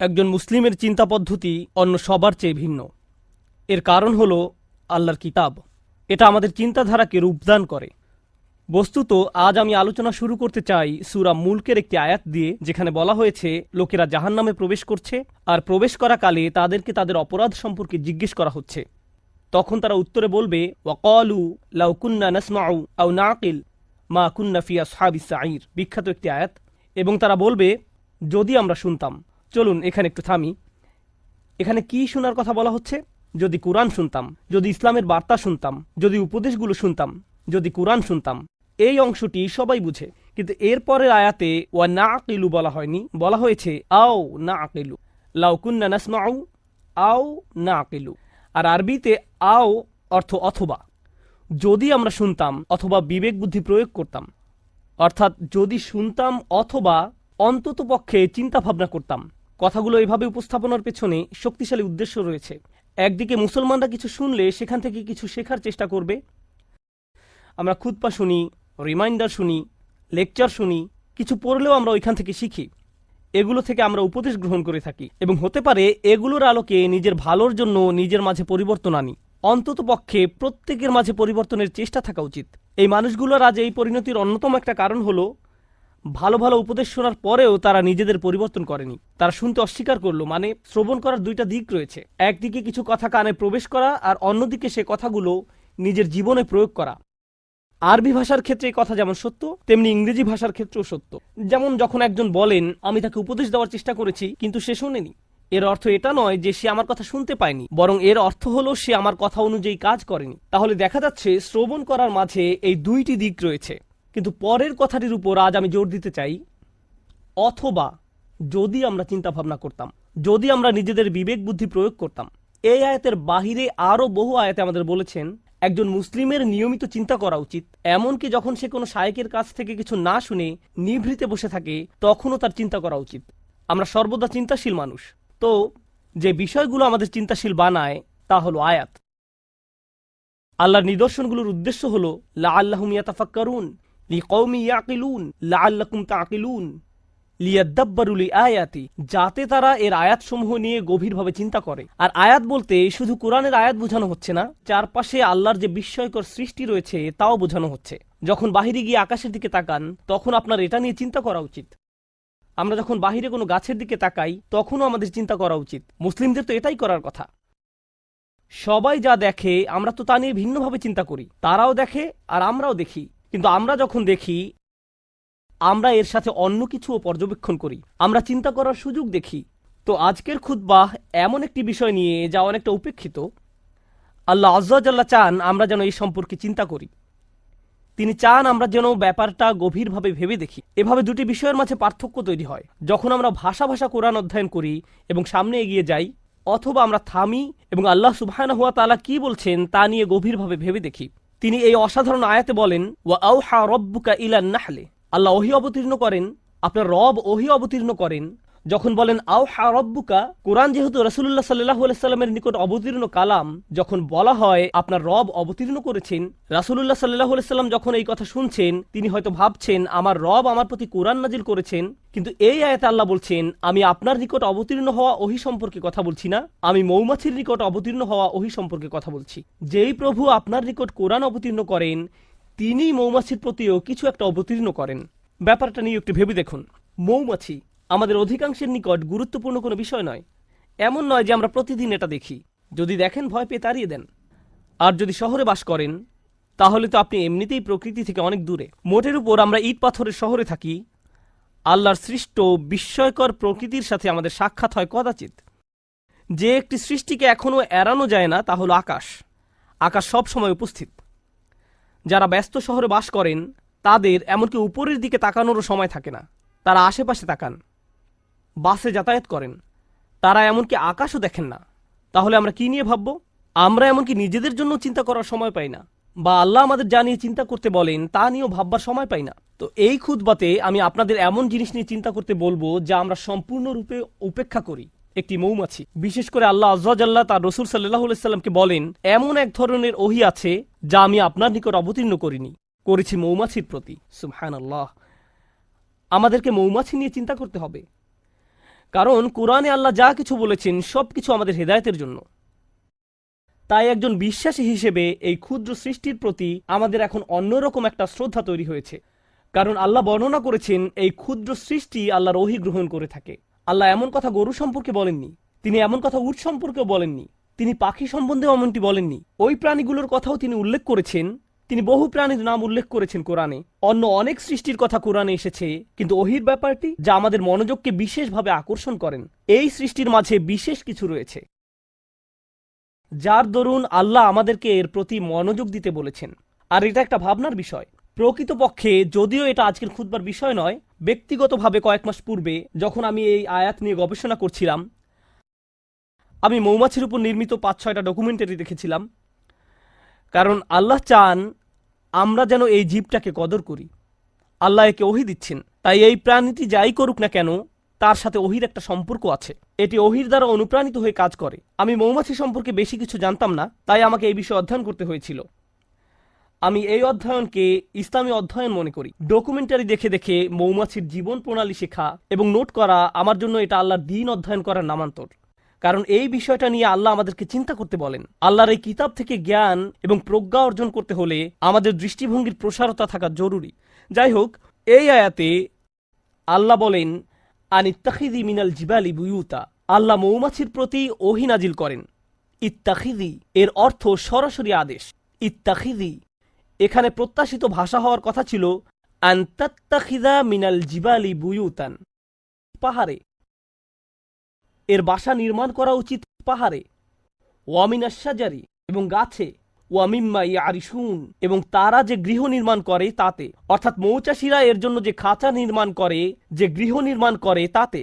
একজন মুসলিমের চিন্তা পদ্ধতি অন্য সবার চেয়ে ভিন্ন। এর কারণ হল আল্লাহর কিতাব। এটা আমাদের চিন্তাধারাকে রূপদান করে। বস্তুত, আজ আমি আলোচনা শুরু করতে চাই সুরা মুলকের একটি আয়াত দিয়ে, যেখানে বলা হয়েছে, লোকেরা জাহান নামে প্রবেশ করছে আর প্রবেশ করাকালে তাদেরকে তাদের অপরাধ সম্পর্কে জিজ্ঞেস করা হচ্ছে। তখন তারা উত্তরে বলবে, ওয়াকলু লাউকুন্না নাসমাউ আউ নাকিল মা কুন্না ফিয়া সাহাবি সাঈর। বিখ্যাত একটি আয়াত। এবং তারা বলবে, যদি আমরা শুনতাম। চলুন এখানে একটু থামি। এখানে কি শোনার কথা বলা হচ্ছে? যদি কোরআন শুনতাম, যদি ইসলামের বার্তা শুনতাম, যদি উপদেশগুলো শুনতাম, যদি কোরআন শুনতাম, এই অংশটি সবাই বুঝে। কিন্তু এরপরের আয়াতে ওয়া না আকিলু বলা হয়নি, বলা হয়েছে আও না আকিলু লাউকুন্না নাসমাউ আও না আকিলু আর আরবিতে আও অর্থ অথবা। যদি আমরা শুনতাম অথবা বিবেক বুদ্ধি প্রয়োগ করতাম, অর্থাৎ যদি শুনতাম অথবা অন্তত পক্ষে চিন্তা ভাবনা করতাম কথাগুলো এভাবে উপস্থাপনার পেছনে শক্তিশালী উদ্দেশ্য রয়েছে। একদিকে মুসলমানরা কিছু শুনলে সেখান থেকে কিছু শেখার চেষ্টা করবে। আমরা খুতপা শুনি, রিমাইন্ডার শুনি, লেকচার শুনি, কিছু পড়লেও আমরা ওইখান থেকে শিখি। এগুলো থেকে আমরা উপদেশ গ্রহণ করে থাকি এবং হতে পারে এগুলোর আলোকে নিজের ভালোর জন্য নিজের মাঝে পরিবর্তন আনি। অন্তত পক্ষে প্রত্যেকের মাঝে পরিবর্তনের চেষ্টা থাকা উচিত। এই মানুষগুলোর আজ এই পরিণতির অন্যতম একটা কারণ হলো ভালো ভালো উপদেশ শোনার পরেও তারা নিজেদের পরিবর্তন করেনি। তারা শুনতে অস্বীকার করল মানে শ্রবণ করার দুইটা দিক রয়েছে। একদিকে কিছু কথা কানে প্রবেশ করা আর অন্যদিকে সে কথাগুলো নিজের জীবনে প্রয়োগ করা। আরবি ভাষার ক্ষেত্রে এই কথা যেমন সত্য, তেমনি ইংরেজি ভাষার ক্ষেত্রেও সত্য। যেমন যখন একজন বলেন, আমি তাকে উপদেশ দেওয়ার চেষ্টা করেছি, কিন্তু সে শোনেনি। এর অর্থ এটা নয় যে সে আমার কথা শুনতে পায়নি, বরং এর অর্থ হলো সে আমার কথা অনুযায়ী কাজ করেনি। তাহলে দেখা যাচ্ছে শ্রবণ করার মাঝে এই দুইটি দিক রয়েছে। কিন্তু পরের কথাটির উপর আজ আমি জোর দিতে চাই, অথবা যদি আমরা চিন্তা ভাবনা করতাম, যদি আমরা নিজেদের বিবেক বুদ্ধি প্রয়োগ করতাম, এই আয়াতের বাহিরে আরও বহু আয়াতে আমাদের বলেছেন, একজন মুসলিমের নিয়মিত চিন্তা করা উচিত, এমনকি যখন সে কোনো শায়েকের কাছ থেকে কিছু না শুনে নিভৃতে বসে থাকে, তখনও তার চিন্তা করা উচিত। আমরা সর্বদা চিন্তাশীল মানুষ। তো যে বিষয়গুলো আমাদের চিন্তাশীল বানায়, তা হলো আয়াত। আল্লাহর নিদর্শনগুলোর উদ্দেশ্য হল লা আল্লাহুম ইয়াতাফাক্কারুন লি কৌমি ইয়াকিলুন লা আল্লাকুম তাকিলুন লিয়াদ্দাব্বারুলি আয়াতি যাতে তারা এর আয়াতসমূহ নিয়ে গভীরভাবে চিন্তা করে। আর আয়াত বলতে শুধু কোরআনের আয়াত বোঝানো হচ্ছে না, চারপাশে আল্লাহর যে বিস্ময়কর সৃষ্টি রয়েছে, তাও বোঝানো হচ্ছে। যখন বাহিরে গিয়ে আকাশের দিকে তাকান, তখন আপনার এটা নিয়ে চিন্তা করা উচিত। আমরা যখন বাহিরে কোনো গাছের দিকে তাকাই, তখনও আমাদের চিন্তা করা উচিত। মুসলিমদের তো এটাই করার কথা। সবাই যা দেখে, আমরা তো তা নিয়ে ভিন্নভাবে চিন্তা করি। তারাও দেখে, আর আমরাও দেখি। কিন্তু আমরা যখন দেখি, আমরা এর সাথে অন্য কিছুও পর্যবেক্ষণ করি। আমরা চিন্তা করার সুযোগ দেখি। তো আজকের খুদ্বাহ এমন একটি বিষয় নিয়ে যা অনেকটা উপেক্ষিত। আল্লাহ আজ্লাহ চান আমরা যেন এই সম্পর্কে চিন্তা করি। তিনি চান আমরা যেন ব্যাপারটা গভীরভাবে ভেবে দেখি। এভাবে দুটি বিষয়ের মাঝে পার্থক্য তৈরি হয়। যখন আমরা ভাষা ভাষা কোরআন অধ্যয়ন করি এবং সামনে এগিয়ে যাই, অথবা আমরা থামি এবং আল্লাহ সুবহান হুয়া তালা কি বলছেন তা নিয়ে গভীরভাবে ভেবে দেখি। তিনি এই অসাধারণ আয়াতে বলেন, ওয়া আউহা রব্বুকা ইলান আল্লাহ ওহি অবতীর্ণ করেন, আপনার রব ওহি অবতীর্ণ করেন যখন বলেন আও হা রব্বুকা কোরআন যেহেতু রসুল্লাহ সাল্লাহ সাল্লামের নিকট অবতীর্ণ কালাম, যখন বলা হয় আপনার রব অবতীর্ণ করেছেন রাসুল্লাহ সাল্লাহ সাল্লাম যখন এই কথা শুনছেন, তিনি হয়তো ভাবছেন, আমার রব আমার প্রতি কোরআন নাজিল করেছেন কিন্তু এই আয়াতে আল্লাহ বলছেন, আমি আপনার নিকট অবতীর্ণ হওয়া ওহি সম্পর্কে কথা বলছি না, আমি মৌমাছির নিকট অবতীর্ণ হওয়া ওহি সম্পর্কে কথা বলছি। যেই প্রভু আপনার নিকট কোরআন অবতীর্ণ করেন, তিনি মৌমাছির প্রতিও কিছু একটা অবতীর্ণ করেন। ব্যাপারটা নিয়ে একটু ভেবে দেখুন। মৌমাছি আমাদের অধিকাংশের নিকট গুরুত্বপূর্ণ কোনো বিষয় নয়। এমন নয় যে আমরা প্রতিদিন এটা দেখি। যদি দেখেন, ভয় পেয়ে তাড়িয়ে দেন। আর যদি শহরে বাস করেন, তাহলে তো আপনি এমনিতেই প্রকৃতি থেকে অনেক দূরে। মোটের উপর আমরা ইট পাথরের শহরে থাকি। আল্লাহর সৃষ্ট বিস্ময়কর প্রকৃতির সাথে আমাদের সাক্ষাৎ হয় কদাচিৎ। যে একটি সৃষ্টিকে এখনও এড়ানো যায় না, তা হলো আকাশ। আকাশ সব সময় উপস্থিত। যারা ব্যস্ত শহরে বাস করেন, তাদের এমনকি উপরের দিকে তাকানোরও সময় থাকে না। তারা আশেপাশে তাকান। বাসে যাতায়াত করেন। তারা এমনকি আকাশও দেখেন না। তাহলে আমরা কি নিয়ে ভাবব? আমরা এমনকি নিজেদের জন্য চিন্তা করার সময় পাই না। বা আল্লাহ আমাদের যা নিয়ে চিন্তা করতে বলেন, তা নিয়েও ভাববার সময় পাই না। তো এই খুদবাতে আমি আপনাদের এমন জিনিস নিয়ে চিন্তা করতে বলব, যা আমরা সম্পূর্ণরূপে উপেক্ষা করি। একটি মৌমাছি। বিশেষ করে আল্লাহ আজ্লাহ তার রসুল সাল্লাহ সাল্লামকে বলেন, এমন এক ধরনের ওহি আছে, যা আমি আপনার নিকট অবতীর্ণ করিনি। করেছি মৌমাছির প্রতি। সুবহান আল্লাহ আমাদেরকে মৌমাছি নিয়ে চিন্তা করতে হবে। কারণ কোরআনে আল্লাহ যা কিছু বলেছেন, সবকিছু আমাদের হেদায়তের জন্য। তাই একজন বিশ্বাসী হিসেবে এই ক্ষুদ্র সৃষ্টির প্রতি আমাদের এখন অন্যরকম একটা শ্রদ্ধা তৈরি হয়েছে। কারণ আল্লাহ বর্ণনা করেছেন, এই ক্ষুদ্র সৃষ্টি আল্লাহর ওহি গ্রহণ করে থাকে। আল্লাহ এমন কথা গরু সম্পর্কে বলেননি, তিনি এমন কথা উট সম্পর্কেও বলেননি, তিনি পাখি সম্বন্ধেও এমনটি বলেননি। ওই প্রাণীগুলোর কথাও তিনি উল্লেখ করেছেন তিনি বহু প্রাণীর নাম উল্লেখ করেছেন কোরআনে। অন্য অনেক সৃষ্টির কথা কোরআনে এসেছে, কিন্তু ওহির ব্যাপারটি যা আমাদের মনোযোগকে বিশেষভাবে আকর্ষণ করেন, এই সৃষ্টির মাঝে বিশেষ কিছু রয়েছে। যার দরুন আল্লাহ আমাদেরকে এর প্রতি মনোযোগ দিতে বলেছেন। আর এটা একটা ভাবনার বিষয়। প্রকৃতপক্ষে যদিও এটা আজকের খুদবার বিষয় নয়, ব্যক্তিগতভাবে কয়েক মাস পূর্বে যখন আমি এই আয়াত নিয়ে গবেষণা করছিলাম, আমি মৌমাছির উপর নির্মিত পাঁচ ছয়টা ডকুমেন্টারি দেখেছিলাম। কারণ আল্লাহ চান আমরা যেন এই জীবটাকে কদর করি। আল্লাহ একে ওহি দিচ্ছেন। তাই এই প্রাণীটি যাই করুক না কেন, তার সাথে ওহির একটা সম্পর্ক আছে। এটি ওহির দ্বারা অনুপ্রাণিত হয়ে কাজ করে। আমি মৌমাছি সম্পর্কে বেশি কিছু জানতাম না, তাই আমাকে এই বিষয়ে অধ্যয়ন করতে হয়েছিল। আমি এই অধ্যয়নকে ইসলামী অধ্যয়ন মনে করি। ডকুমেন্টারি দেখে দেখে মৌমাছির জীবন প্রণালী শেখা এবং নোট করা আমার জন্য এটা আল্লাহর দিন অধ্যয়ন করার নামান্তর। কারণ এই বিষয়টা নিয়ে আল্লাহ আমাদেরকে চিন্তা করতে বলেন। আল্লাহর এই কিতাব থেকে জ্ঞান এবং প্রজ্ঞা অর্জন করতে হলে আমাদের দৃষ্টিভঙ্গির প্রসারতা থাকা জরুরি। যাই হোক, এই আয়াতে আল্লাহ বলেন আন ইত্তাখিদি মিনাল জিবালি বুয়ুতা। আল্লাহ মৌমাছির প্রতি ওহি নাজিল করেন। ইত্তাখিদি এর অর্থ সরাসরি আদেশ। ইত্তাখিদি এখানে প্রত্যাশিত ভাষা হওয়ার কথা ছিল আন্তাত্তাখিদা মিনাল জিবালি বুয়ুতান। পাহাড়ে এর বাসা নির্মাণ করা উচিত পাহাড়ে। ওয়ামিনাশাজারি এবং গাছে। ওয়ামিম্মা আরিসুন এবং তারা যে গৃহ নির্মাণ করে তাতে। অর্থাৎ মৌচাষীরা এর জন্য যে খাঁচা নির্মাণ করে, যে গৃহ নির্মাণ করে তাতে।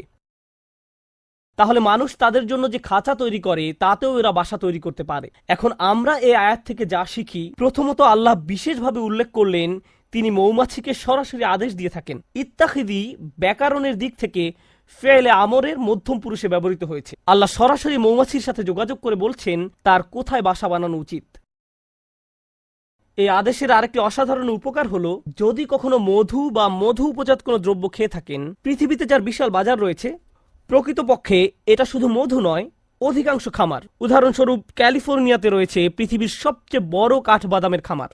তাহলে মানুষ তাদের জন্য যে খাঁচা তৈরি করে, তাতেও এরা বাসা তৈরি করতে পারে। এখন আমরা এই আয়াত থেকে যা শিখি, প্রথমত আল্লাহ বিশেষভাবে উল্লেখ করলেন, তিনি মৌমাছিকে সরাসরি আদেশ দিয়ে থাকেন। ইত্তাখিদি ব্যাকরণের দিক থেকে ফেলে আমরের মধ্যম পুরুষে ব্যবহৃত হয়েছে। আল্লাহ সরাসরি মৌমাছির সাথে যোগাযোগ করে বলছেন, তার কোথায় বাসা বানানো উচিত? এই আদেশের আরেকটি অসাধারণ উপকার হলো, যদি কখনো মধু বা মধু উপজাত কোনো দ্রব্য খেয়ে থাকেন, পৃথিবীতে যার বিশাল বাজার রয়েছে, প্রকৃতপক্ষে এটা শুধু মধু নয়, অধিকাংশ খামার। উদাহরণস্বরূপ, ক্যালিফোর্নিয়াতে রয়েছে পৃথিবীর সবচেয়ে বড় কাঠবাদামের খামার।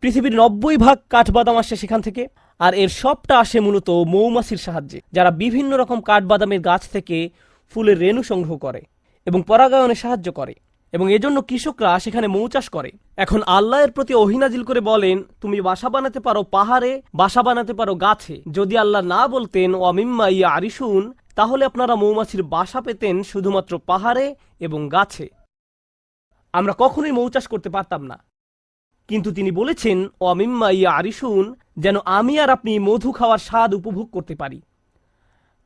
পৃথিবীর নব্বই ভাগ কাঠবাদাম আসে সেখান থেকে। আর এর সবটা আসে মূলত মৌমাছির সাহায্যে, যারা বিভিন্ন রকম কাঠবাদামের গাছ থেকে ফুলের রেণু সংগ্রহ করে এবং পরাগায়নে সাহায্য করে। এবং এজন্য কৃষকরা সেখানে মৌ চাষ করে। এখন আল্লাহের প্রতি অহিনাজিল করে বলেন, তুমি বাসা বানাতে পারো পাহাড়ে, বাসা বানাতে পারো গাছে। যদি আল্লাহ না বলতেন ও আমিম্মা ইয়া আরিসুন তাহলে আপনারা মৌমাছির বাসা পেতেন শুধুমাত্র পাহাড়ে এবং গাছে। আমরা কখনোই মৌ চাষ করতে পারতাম না। কিন্তু তিনি বলেছেন অমিম্মা ইয়া আরিসুন যেন আমি আর আপনি মধু খাওয়ার স্বাদ উপভোগ করতে পারি।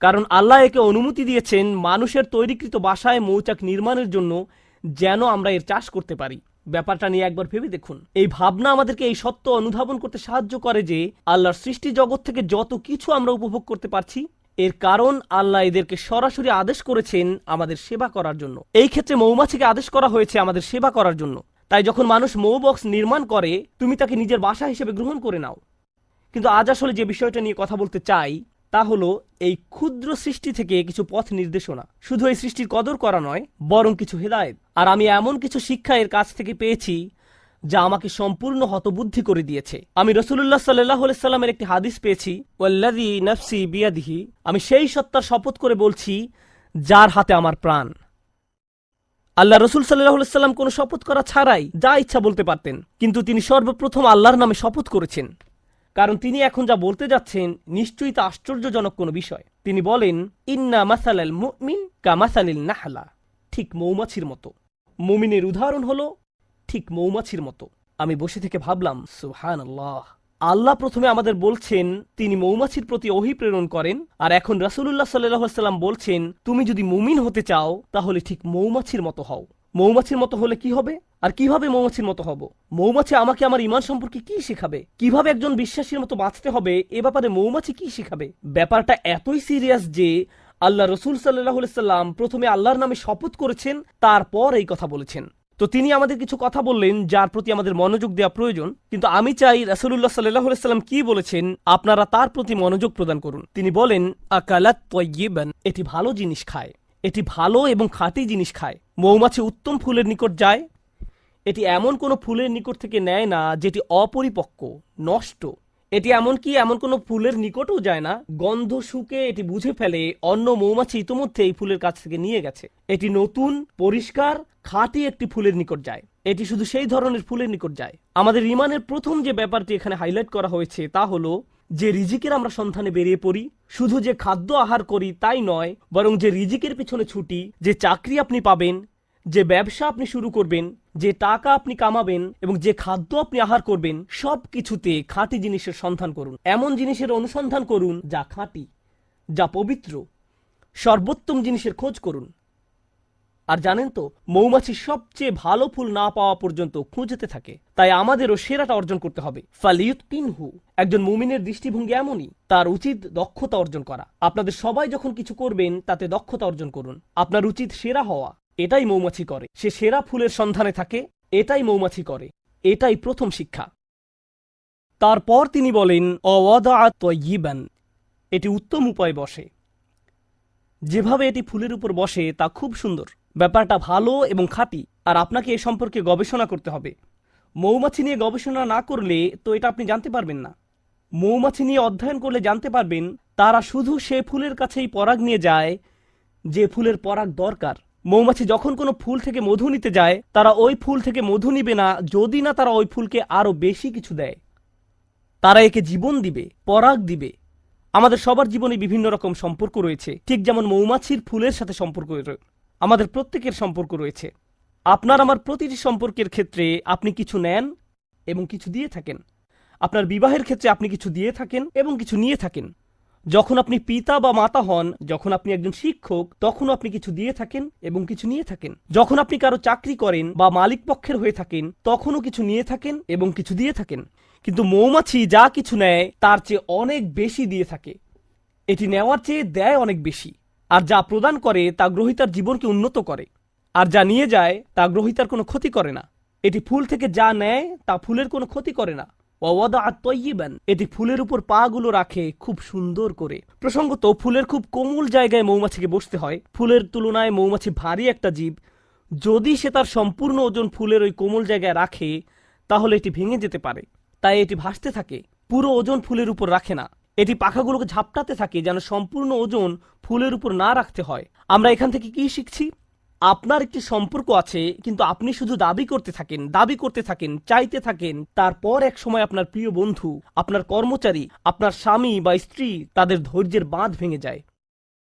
কারণ আল্লাহ একে অনুমতি দিয়েছেন মানুষের তৈরিকৃত বাসায় মৌচাক নির্মাণের জন্য যেন আমরা এর চাষ করতে পারি। ব্যাপারটা নিয়ে একবার ভেবে দেখুন। এই ভাবনা আমাদেরকে এই সত্য অনুধাবন করতে সাহায্য করে যে, আল্লাহর সৃষ্টি জগৎ থেকে যত কিছু আমরা উপভোগ করতে পারছি, এর কারণ আল্লাহ এদেরকে সরাসরি আদেশ করেছেন আমাদের সেবা করার জন্য। এই ক্ষেত্রে মৌমাছিকে আদেশ করা হয়েছে আমাদের সেবা করার জন্য। তাই যখন মানুষ মৌ বক্স নির্মাণ করে, তুমি তাকে নিজের বাসা হিসেবে গ্রহণ করে নাও। কিন্তু আজ আসলে যে বিষয়টা নিয়ে কথা বলতে চাই, তা হলো এই ক্ষুদ্র সৃষ্টি থেকে কিছু পথ নির্দেশনা। শুধু এই সৃষ্টির কদর করা নয়, বরং কিছু হেদায়েত। আর আমি এমন কিছু শিক্ষা এর কাছ থেকে পেয়েছি, যা আমাকে সম্পূর্ণ হতবুদ্ধি করে দিয়েছে। আমি রসুল্লাহ সাল্লাহ সাল্লামের একটি হাদিস পেয়েছি নফসি বিয়াদিহি। আমি সেই সত্তার শপথ করে বলছি, যার হাতে আমার প্রাণ। আল্লাহ রসুল সাল্লাহ সাল্লাম কোনো শপথ করা ছাড়াই যা ইচ্ছা বলতে পারতেন। কিন্তু তিনি সর্বপ্রথম আল্লাহর নামে শপথ করেছেন। কারণ তিনি এখন যা বলতে যাচ্ছেন নিশ্চয়ই তা আশ্চর্যজনক কোনো বিষয়। তিনি বলেন, ইন্না মাসালাল মুমিন কা মাসালিল নাহলা। ঠিক মৌমাছির মতো। মুমিনের উদাহরণ হলো, ঠিক মৌমাছির মতো। আমি বসে থেকে ভাবলাম সুহান আল্লাহ আল্লাহ প্রথমে আমাদের বলছেন, তিনি মৌমাছির প্রতি অহি প্রেরণ করেন, আর এখন রাসুল্লাহ সাল্লাহ সাল্লাম বলছেন, তুমি যদি মুমিন হতে চাও, তাহলে ঠিক মৌমাছির মতো হও। মৌমাছির মতো হলে কি হবে? আর কীভাবে মৌমাছির মতো হব? মৌমাছি আমাকে আমার ইমান সম্পর্কে কি শেখাবে? কীভাবে একজন বিশ্বাসীর মতো বাঁচতে হবে? এ ব্যাপারে মৌমাছি কি শেখাবে? ব্যাপারটা এতই সিরিয়াস যে আল্লাহ রসুল সাল্লাহ সাল্লাম প্রথমে আল্লাহর নামে শপথ করেছেন, তারপর এই কথা বলেছেন। তো তিনি আমাদের কিছু কথা বললেন যার প্রতি আমাদের মনোযোগ দেওয়া প্রয়োজন। কিন্তু আমি চাই রাসুল্লাহ সাল্লাহ সাল্লাম কি বলেছেন, আপনারা তার প্রতি মনোযোগ প্রদান করুন। তিনি বলেন, আকালাত এটি ভালো জিনিস খায়। এটি ভালো এবং খাঁটি জিনিস খায়। মৌমাছি উত্তম ফুলের নিকট যায়। এটি এমন কোনো ফুলের নিকট থেকে নেয় না যেটি অপরিপক্ক, নষ্ট। এটি এমনকি এমন কোনো ফুলের নিকটও যায় না। গন্ধ শুকে এটি বুঝে ফেলে, অন্য মৌমাছি ইতোমধ্যে এই ফুলের কাছ থেকে নিয়ে গেছে। এটি নতুন, পরিষ্কার খাঁটি একটি ফুলের নিকট যায়। এটি শুধু সেই ধরনের ফুলের নিকট যায়। আমাদের ইমানের প্রথম যে ব্যাপারটি এখানে হাইলাইট করা হয়েছে তা হলো, যে রিজিকের আমরা সন্ধানে বেরিয়ে পড়ি, শুধু যে খাদ্য আহার করি তাই নয়, বরং যে রিজিকের পিছনে ছুটি, যে চাকরি আপনি পাবেন, যে ব্যবসা আপনি শুরু করবেন, যে টাকা আপনি কামাবেন, এবং যে খাদ্য আপনি আহার করবেন সব কিছুতে খাঁটি জিনিসের সন্ধান করুন। এমন জিনিসের অনুসন্ধান করুন যা খাঁটি, যা পবিত্র, সর্বোত্তম জিনিসের খোঁজ করুন। আর জানেন তো, মৌমাছি সবচেয়ে ভালো ফুল না পাওয়া পর্যন্ত খুঁজতে থাকে। তাই আমাদেরও সেরাটা অর্জন করতে হবে। ফালিউত তিনহু একজন মুমিনের দৃষ্টিভঙ্গি এমনই, তার উচিত দক্ষতা অর্জন করা। আপনাদের সবাই যখন কিছু করবেন, তাতে দক্ষতা অর্জন করুন। আপনার উচিত সেরা হওয়া, এটাই মৌমাছি করে। সে সেরা ফুলের সন্ধানে থাকে, এটাই মৌমাছি করে, এটাই প্রথম শিক্ষা। তারপর তিনি বলেন অওয়াদা এটি উত্তম উপায় বসে। যেভাবে এটি ফুলের উপর বসে, তা খুব সুন্দর। ব্যাপারটা ভালো এবং খাঁটি, আর আপনাকে এ সম্পর্কে গবেষণা করতে হবে। মৌমাছি নিয়ে গবেষণা না করলে তো এটা আপনি জানতে পারবেন না। মৌমাছি নিয়ে অধ্যয়ন করলে জানতে পারবেন, তারা শুধু সে ফুলের কাছেই পরাগ নিয়ে যায়, যে ফুলের পরাগ দরকার। মৌমাছি যখন কোনো ফুল থেকে মধু নিতে যায়, তারা ওই ফুল থেকে মধু নিবে না, যদি না তারা ওই ফুলকে আরও বেশি কিছু দেয়। তারা একে জীবন দিবে, পরাগ দিবে। আমাদের সবার জীবনে বিভিন্ন রকম সম্পর্ক রয়েছে। ঠিক যেমন মৌমাছির ফুলের সাথে সম্পর্ক রয়ে- আমাদের প্রত্যেকের সম্পর্ক রয়েছে। আপনার আমার প্রতিটি সম্পর্কের ক্ষেত্রে আপনি কিছু নেন এবং কিছু দিয়ে থাকেন। আপনার বিবাহের ক্ষেত্রে আপনি কিছু দিয়ে থাকেন এবং কিছু নিয়ে থাকেন। যখন আপনি পিতা বা মাতা হন, যখন আপনি একজন শিক্ষক, তখন আপনি কিছু দিয়ে থাকেন এবং কিছু নিয়ে থাকেন। যখন আপনি কারও চাকরি করেন বা মালিক পক্ষের হয়ে থাকেন, তখনও কিছু নিয়ে থাকেন এবং কিছু দিয়ে থাকেন। কিন্তু মৌমাছি যা কিছু নেয়, তার চেয়ে অনেক বেশি দিয়ে থাকে। এটি নেওয়ার চেয়ে দেয় অনেক বেশি। আর যা প্রদান করে তা গ্রহিতার জীবনকে উন্নত করে। আর যা নিয়ে যায় তা গ্রহিতার কোনো ক্ষতি করে না। এটি ফুল থেকে যা নেয় তা ফুলের কোনো ক্ষতি করে না। ওয়াদা আত্ময়িবান এটি ফুলের উপর পা গুলো রাখে খুব সুন্দর করে। প্রসঙ্গত, ফুলের খুব কোমল জায়গায় মৌমাছিকে বসতে হয়। ফুলের তুলনায় মৌমাছি ভারী একটা জীব। যদি সে তার সম্পূর্ণ ওজন ফুলের ওই কোমল জায়গায় রাখে, তাহলে এটি ভেঙে যেতে পারে। তাই এটি ভাসতে থাকে। পুরো ওজন ফুলের উপর রাখে না। এটি পাখাগুলোকে ঝাপটাতে থাকে যেন সম্পূর্ণ ওজন ফুলের উপর না রাখতে হয়। আমরা এখান থেকে কি শিখছি? আপনার একটি সম্পর্ক আছে, কিন্তু আপনি শুধু দাবি করতে থাকেন, দাবি করতে থাকেন, চাইতে থাকেন, তারপর এক সময় আপনার প্রিয় বন্ধু, আপনার কর্মচারী, আপনার স্বামী বা স্ত্রী তাদের ধৈর্যের বাঁধ ভেঙে যায়।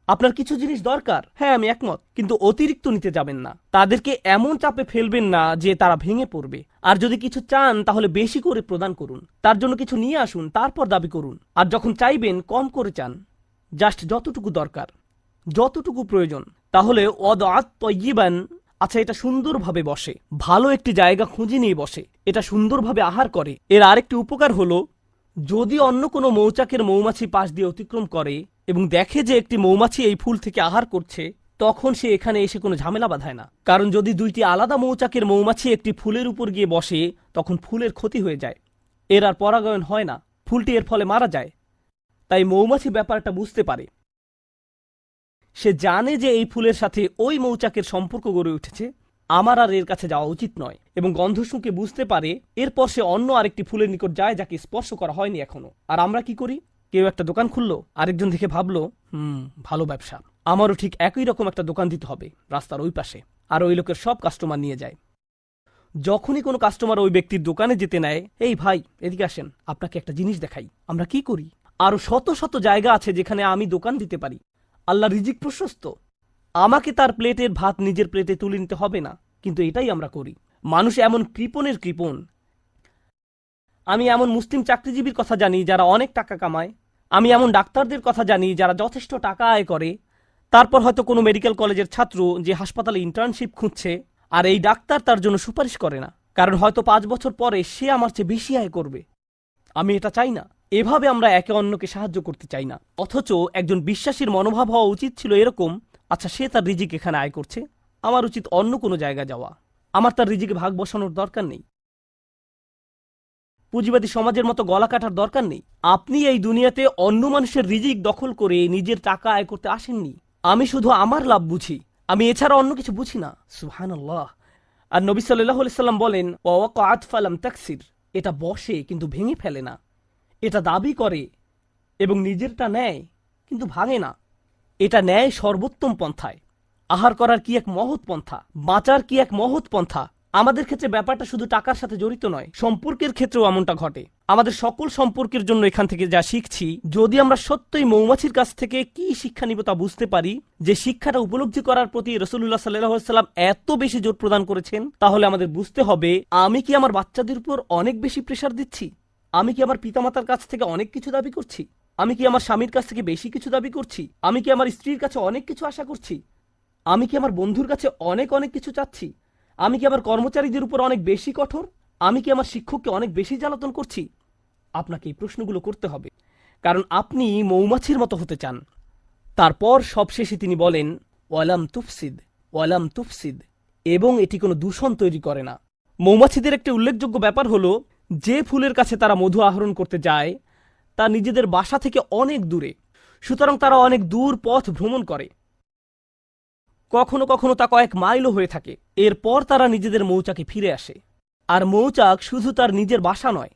আপনার কিছু জিনিস দরকার। হ্যাঁ আমি একমত। কিন্তু অতিরিক্ত নিতে যাবেন না। তাদেরকে এমন চাপে ফেলবেন না যে তারা ভেঙে পড়বে। আর যদি কিছু চান, তাহলে বেশি করে প্রদান করুন। তার জন্য কিছু নিয়ে আসুন, তারপর দাবি করুন। আর যখন চাইবেন, কম করে চান। জাস্ট যতটুকু দরকার। যতটুকু প্রয়োজন। তাহলে অদাত তৈবান আচ্ছা এটা সুন্দরভাবে বসে। ভালো একটি জায়গা খুঁজে নিয়ে বসে। এটা সুন্দরভাবে আহার করে। এর আরেকটি উপকার হলো যদি অন্য কোনো মৌচাকের মৌমাছি পাশ দিয়ে অতিক্রম করে এবং দেখে যে একটি মৌমাছি এই ফুল থেকে আহার করছে, তখন সে এখানে এসে কোনো ঝামেলা বাঁধায় না। কারণ যদি দুইটি আলাদা মৌচাকের মৌমাছি একটি ফুলের উপর গিয়ে বসে, তখন ফুলের ক্ষতি হয়ে যায়। এর আর পরাগায়ন হয় না। ফুলটি এর ফলে মারা যায়। তাই মৌমাছি ব্যাপারটা বুঝতে পারে। সে জানে যে এই ফুলের সাথে ওই মৌচাকের সম্পর্ক গড়ে উঠেছে। আমার আর এর কাছে যাওয়া উচিত নয়। এবং গন্ধ শুঁকে বুঝতে পারে, এরপর সে অন্য আরেকটি ফুলের নিকট যায় যাকে স্পর্শ করা হয়নি এখনও। আর আমরা কি করি? কেউ একটা দোকান খুললো, আরেকজন দেখে ভাবলো, হুম, ভালো ব্যবসা। আমারও ঠিক একই রকম একটা দোকান দিতে হবে, রাস্তার ওই পাশে। আর ওই লোকের সব কাস্টমার নিয়ে যায়। যখনই কোনো কাস্টমার ওই ব্যক্তির দোকানে যেতে নেয়, এই ভাই, এদিকে আসেন, আপনাকে একটা জিনিস দেখাই। আমরা কি করি? আরও শত শত জায়গা আছে যেখানে আমি দোকান দিতে পারি। আল্লাহ রিজিক প্রশস্ত। আমাকে তার প্লেটের ভাত নিজের প্লেটে তুলে নিতে হবে না, কিন্তু এটাই আমরা করি। মানুষ এমন কৃপণের কৃপণ। আমি এমন মুসলিম চাকরিজীবীর কথা জানি যারা অনেক টাকা কামায়। আমি এমন ডাক্তারদের কথা জানি যারা যথেষ্ট টাকা আয় করে। তারপর হয়তো কোনো মেডিকেল কলেজের ছাত্র যে হাসপাতালে ইন্টার্নশিপ খুঁজছে, আর এই ডাক্তার তার জন্য সুপারিশ করে না, কারণ হয়তো পাঁচ বছর পরে সে আমার চেয়ে বেশি আয় করবে। আমি এটা চাই না। এভাবে আমরা একে অন্যকে সাহায্য করতে চাই না। অথচ একজন বিশ্বাসীর মনোভাব হওয়া উচিত ছিল এরকম আচ্ছা সে তার রিজিক এখানে আয় করছে। আমার উচিত অন্য কোনো জায়গায় যাওয়া। আমার তার রিজিকে ভাগ বসানোর দরকার নেই। পুঁজিবাদী সমাজের মতো গলা কাটার দরকার নেই। আপনি এই দুনিয়াতে অন্য মানুষের রিজিক দখল করে নিজের টাকা আয় করতে আসেননি। আমি শুধু আমার লাভ বুঝি। আমি এছাড়া অন্য কিছু বুঝি না। সুহান আর নবী সাল্লাহ সাল্লাম বলেন ওয়াক আতফালাম তাকসির। এটা বসে কিন্তু ভেঙে ফেলে না। এটা দাবি করে এবং নিজেরটা নেয় কিন্তু ভাঙে না। এটা ন্যায় সর্বোত্তম পন্থায় আহার করার কি এক মহৎ পন্থা? বাঁচার কি এক মহৎ পন্থা? আমাদের ক্ষেত্রে ব্যাপারটা শুধু টাকার সাথে জড়িত নয়, সম্পর্কের ক্ষেত্রেও এমনটা ঘটে। আমাদের সকল সম্পর্কের জন্য এখান থেকে যা শিখছি, যদি আমরা সত্যই মৌমাছির কাছ থেকে কি শিক্ষা নিব তা বুঝতে পারি, যে শিক্ষাটা উপলব্ধি করার প্রতি রসুল্লাহ সাল্লাম এত বেশি জোর প্রদান করেছেন, তাহলে আমাদের বুঝতে হবে, আমি কি আমার বাচ্চাদের উপর অনেক বেশি প্রেশার দিচ্ছি? আমি কি আমার পিতামাতার কাছ থেকে অনেক কিছু দাবি করছি? আমি কি আমার স্বামীর কাছ থেকে বেশি কিছু দাবি করছি? আমি কি আমার স্ত্রীর কাছে অনেক কিছু আশা করছি? আমি কি আমার বন্ধুর কাছে অনেক অনেক কিছু চাচ্ছি? আমি কি আমার কর্মচারীদের উপর অনেক বেশি কঠোর? আমি কি আমার শিক্ষককে অনেক বেশি জ্বালাতন করছি? আপনাকে এই প্রশ্নগুলো করতে হবে। কারণ আপনি মৌমাছির মতো হতে চান। তারপর সবশেষে তিনি বলেন, ওয়ালাম তুফসিদ ওয়ালাম তুফসিদ। এবং এটি কোনো দূষণ তৈরি করে না। মৌমাছিদের একটি উল্লেখযোগ্য ব্যাপার হলো, যে ফুলের কাছে তারা মধু আহরণ করতে যায় তা নিজেদের বাসা থেকে অনেক দূরে। সুতরাং তারা অনেক দূর পথ ভ্রমণ করে। কখনো কখনো তা কয়েক মাইলও হয়ে থাকে। এরপর তারা নিজেদের মৌচাকে ফিরে আসে। আর মৌচাক শুধু তার নিজের বাসা নয়,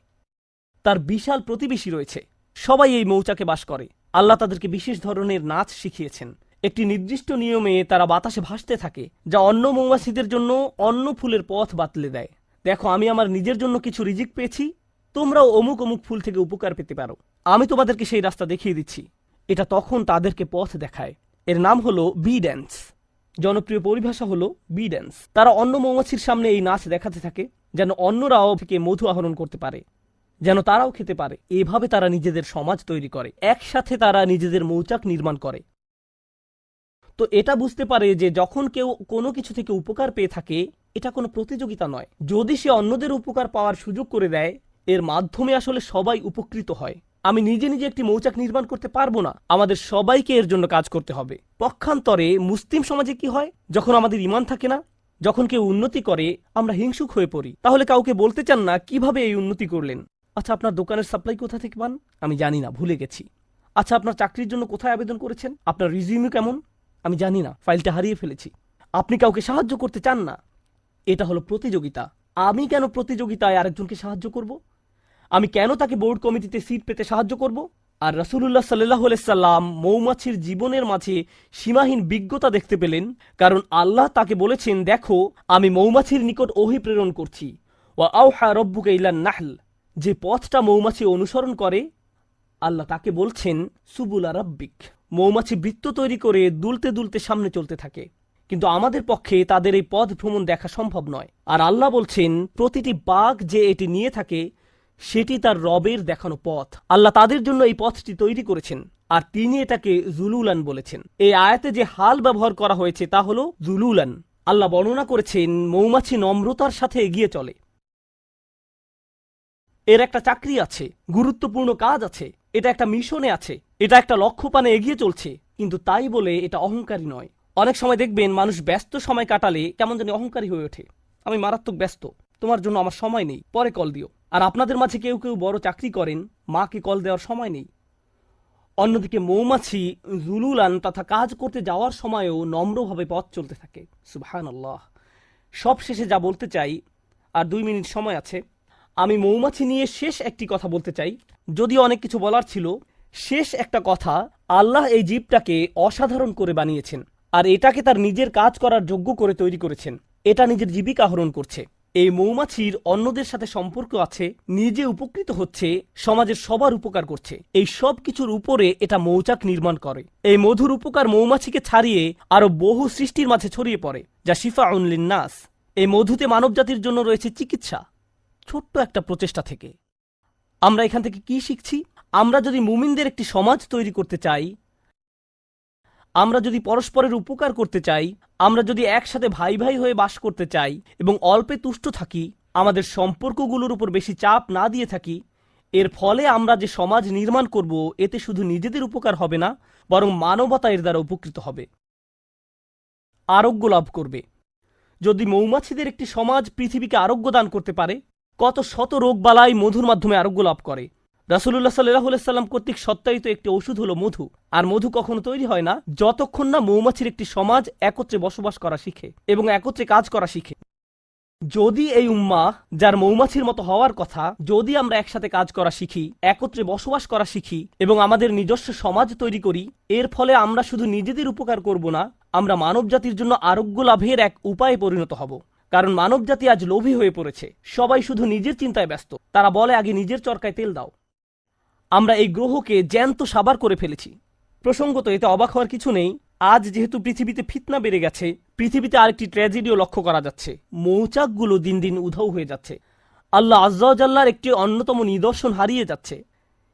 তার বিশাল প্রতিবেশী রয়েছে। সবাই এই মৌচাকে বাস করে। আল্লাহ তাদেরকে বিশেষ ধরনের নাচ শিখিয়েছেন। একটি নির্দিষ্ট নিয়মে তারা বাতাসে ভাসতে থাকে, যা অন্য মৌমাছিদের জন্য অন্য ফুলের পথ বাতলে দেয়। দেখো, আমি আমার নিজের জন্য কিছু রিজিক পেয়েছি। তোমরাও অমুক অমুক ফুল থেকে উপকার পেতে পারো। আমি তোমাদেরকে সেই রাস্তা দেখিয়ে দিচ্ছি। এটা তখন তাদেরকে পথ দেখায়। এর নাম হলো বি ড্যান্স। জনপ্রিয় পরিভাষা হলো বি ড্যান্স। তারা অন্য মৌমাছির সামনে এই নাচ দেখাতে থাকে, যেন অন্যরাও থেকে মধু আহরণ করতে পারে, যেন তারাও খেতে পারে। এভাবে তারা নিজেদের সমাজ তৈরি করে। একসাথে তারা নিজেদের মৌচাক নির্মাণ করে। তো এটা বুঝতে পারে যে যখন কেউ কোনো কিছু থেকে উপকার পেয়ে থাকে, এটা কোনো প্রতিযোগিতা নয়। যদি সে অন্যদের উপকার পাওয়ার সুযোগ করে দেয় এর মাধ্যমে আসলে সবাই উপকৃত হয়। আমি নিজে নিজে একটি মৌচাক নির্মাণ করতে পারব না। আমাদের সবাইকে এর জন্য কাজ করতে হবে। পক্ষান্তরে মুসলিম সমাজে কি হয়? যখন আমাদের ইমান থাকে না, যখন কেউ উন্নতি করে, আমরা হিংসুক হয়ে পড়ি। তাহলে কাউকে বলতে চান না কীভাবে এই উন্নতি করলেন? আচ্ছা আপনার দোকানের সাপ্লাই কোথা থেকে পান? আমি জানি না, ভুলে গেছি। আচ্ছা আপনার চাকরির জন্য কোথায় আবেদন করেছেন? আপনার রিজিউমি কেমন? আমি জানি না ফাইলটা হারিয়ে ফেলেছি। আপনি কাউকে সাহায্য করতে চান না? এটা হলো প্রতিযোগিতা। আমি কেন প্রতিযোগিতায় আরেকজনকে সাহায্য করব? আমি কেন তাকে বোর্ড কমিটিতে সিট পেতে সাহায্য করব? আর রাসুলুল্লাহ সাল্লাহ সাল্লাম মৌমাছির জীবনের মাঝে সীমাহীন বিজ্ঞতা দেখতে পেলেন, কারণ আল্লাহ তাকে বলেছেন, দেখো, আমি মৌমাছির নিকট ওহি প্রেরণ করছি। ও আউহা রব্বুকে ইলান নাহল। যে পথটা মৌমাছি অনুসরণ করে, আল্লাহ তাকে বলছেন, সুবুলা রব্বিক। মৌমাছি বৃত্ত তৈরি করে দুলতে দুলতে সামনে চলতে থাকে। কিন্তু আমাদের পক্ষে তাদের এই পথ ভ্রমণ দেখা সম্ভব নয়। আর আল্লাহ বলছেন, প্রতিটি বাঘ যে এটি নিয়ে থাকে সেটি তার রবের দেখানো পথ। আল্লাহ তাদের জন্য এই পথটি তৈরি করেছেন, আর তিনি এটাকে জুলুলান বলেছেন। এই আয়াতে যে হাল ব্যবহার করা হয়েছে তা হল জুলুলান। আল্লাহ বর্ণনা করেছেন, মৌমাছি নম্রতার সাথে এগিয়ে চলে। এর একটা চাকরি আছে, গুরুত্বপূর্ণ কাজ আছে, এটা একটা মিশনে আছে, এটা একটা লক্ষ্য পানে এগিয়ে চলছে, কিন্তু তাই বলে এটা অহংকারী নয়। অনেক সময় দেখবেন মানুষ ব্যস্ত সময় কাটালে কেমন যেন অহংকারী হয়ে ওঠে। আমি মারাত্মক ব্যস্ত, তোমার জন্য আমার সময় নেই, পরে কল দিও। আর আপনাদের মাঝে কেউ কেউ বড় চাকরি করেন, মাকে কল দেওয়ার সময় নেই। অন্যদিকে মৌমাছি, জুলুলান তথা কাজ করতে যাওয়ার সময়ও নম্রভাবে পথ চলতে থাকে। সুবহান আল্লাহ সব শেষে যা বলতে চাই, আর দুই মিনিট সময় আছে, আমি মৌমাছি নিয়ে শেষ একটি কথা বলতে চাই। যদিও অনেক কিছু বলার ছিল, শেষ একটা কথা, আল্লাহ এই জীবটাকে অসাধারণ করে বানিয়েছেন, আর এটাকে তার নিজের কাজ করার যোগ্য করে তৈরি করেছেন। এটা নিজের জীবিকা আহরণ করছে। এই মৌমাছির অন্যদের সাথে সম্পর্ক আছে, নিজে উপকৃত হচ্ছে, সমাজের সবার উপকার করছে। এই সব কিছুর উপরে এটা মৌচাক নির্মাণ করে। এই মধুর উপকার মৌমাছিকে ছাড়িয়ে আরও বহু সৃষ্টির মাঝে ছড়িয়ে পড়ে, যা শিফা নাস এই মধুতে মানবজাতির জন্য রয়েছে চিকিৎসা। ছোট্ট একটা প্রচেষ্টা থেকে। আমরা এখান থেকে কি শিখছি? আমরা যদি মুমিনদের একটি সমাজ তৈরি করতে চাই আমরা যদি পরস্পরের উপকার করতে চাই, আমরা যদি একসাথে ভাই ভাই হয়ে বাস করতে চাই এবং অল্পে তুষ্ট থাকি, আমাদের সম্পর্কগুলোর উপর বেশি চাপ না দিয়ে থাকি, এর ফলে আমরা যে সমাজ নির্মাণ করব, এতে শুধু নিজেদের উপকার হবে না, বরং মানবতা এর দ্বারা উপকৃত হবে। আরোগ্য লাভ করবে। যদি মৌমাছিদের একটি সমাজ পৃথিবীকে আরোগ্য দান করতে পারে, কত শত রোগবালাই মধুর মাধ্যমে আরোগ্য লাভ করে। রাসুল্লাহ সাল্লাহ সাল্লাম কর্তৃক সত্যায়িত একটি ওষুধ হলো মধু। আর মধু কখনো তৈরি হয় না যতক্ষণ না মৌমাছির একটি সমাজ একত্রে বসবাস করা শিখে এবং একত্রে কাজ করা শিখে। যদি এই উম্মা, যার মৌমাছির মতো হওয়ার কথা, যদি আমরা একসাথে কাজ করা শিখি, একত্রে বসবাস করা শিখি এবং আমাদের নিজস্ব সমাজ তৈরি করি, এর ফলে আমরা শুধু নিজেদের উপকার করব না, আমরা মানব জাতির জন্য আরোগ্য লাভের এক উপায়ে পরিণত হব। কারণ মানব জাতি আজ লোভী হয়ে পড়েছে। সবাই শুধু নিজের চিন্তায় ব্যস্ত। তারা বলে, আগে নিজের চরকায় তেল দাও। আমরা এই গ্রহকে জ্যান্ত সাবার করে ফেলেছি। প্রসঙ্গত, এতে অবাক হওয়ার কিছু নেই। আজ যেহেতু পৃথিবীতে ফিতনা বেড়ে গেছে, পৃথিবীতে আরেকটি ট্র্যাজেডিও লক্ষ্য করা যাচ্ছে। মৌচাকগুলো দিন দিন উধাও হয়ে যাচ্ছে। আল্লাহ আজ্লার একটি অন্যতম নিদর্শন হারিয়ে যাচ্ছে।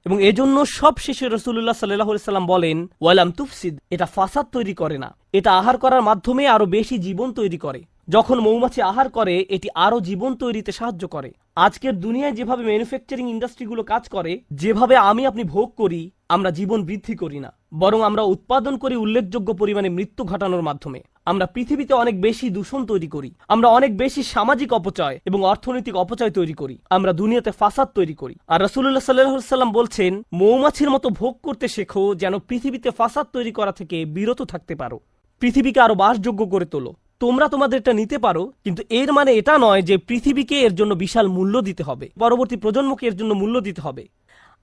এবং এজন্য সব শেষে রসুল্লাহ সাল্লাহ সাল্লাম বলেন, ওয়ালাম তুফসিদ, এটা ফাসাদ তৈরি করে না। এটা আহার করার মাধ্যমে আরও বেশি জীবন তৈরি করে। যখন মৌমাছি আহার করে, এটি আরও জীবন তৈরিতে সাহায্য করে। আজকের দুনিয়ায় যেভাবে ম্যানুফ্যাকচারিং ইন্ডাস্ট্রিগুলো কাজ করে, যেভাবে আমি আপনি ভোগ করি, আমরা জীবন বৃদ্ধি করি না। বরং আমরা উৎপাদন করি উল্লেখযোগ্য পরিমাণে মৃত্যু ঘটানোর মাধ্যমে। আমরা পৃথিবীতে অনেক বেশি দূষণ তৈরি করি, আমরা অনেক বেশি সামাজিক অপচয় এবং অর্থনৈতিক অপচয় তৈরি করি, আমরা দুনিয়াতে ফাসাদ তৈরি করি। আর রসুল্লাহ সাল্লাহ সাল্লাম বলছেন, মৌমাছির মতো ভোগ করতে শেখো যেন পৃথিবীতে ফাসাদ তৈরি করা থেকে বিরত থাকতে পারো। পৃথিবীকে আরও বাসযোগ্য করে তোলো। তোমরা তোমাদেরটা নিতে পারো, কিন্তু এর মানে এটা নয় যে পৃথিবীকে এর জন্য বিশাল মূল্য দিতে হবে। পরবর্তী প্রজন্মকে এর জন্য মূল্য দিতে হবে।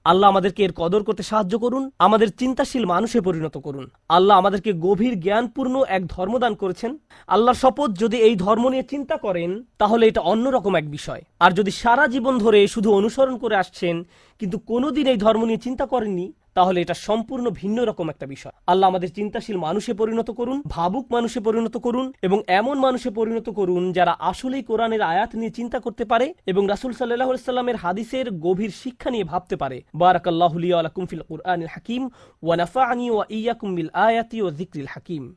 আল্লাহ আমাদেরকে এর কদর করতে সাহায্য করুন, আমাদের চিন্তাশীল মানুষে পরিণত করুন। আল্লাহ আমাদেরকে গভীর জ্ঞানপূর্ণ এক ধর্মদান করেছেন। আল্লাহর শপথ যদি এই ধর্ম নিয়ে চিন্তা করেন, তাহলে এটা অন্যরকম এক বিষয়। আর যদি সারা জীবন ধরে শুধু অনুসরণ করে আসছেন, কিন্তু কোনোদিন এই ধর্ম নিয়ে চিন্তা করেননি তাহলে এটা সম্পূর্ণ ভিন্ন রকম একটা বিষয়। আল্লাহ আমাদের চিন্তাশীল মানুষে পরিণত করুন, ভাবুক মানুষে পরিণত করুন এবং এমন মানুষে পরিণত করুন যারা আসলেই কোরআনের আয়াত নিয়ে চিন্তা করতে পারে এবং রাসুল সাল্লাহ সাল্লামের হাদিসের গভীর শিক্ষা নিয়ে ভাবতে পারে। বারাকাল্লাহুলিয়া আলাকুম ফিল কুরআন হাকিম ওয়ানাফা আনি ওয়া ইয়াকুম বিল আয়াতি ও জিক্রিল হাকিম।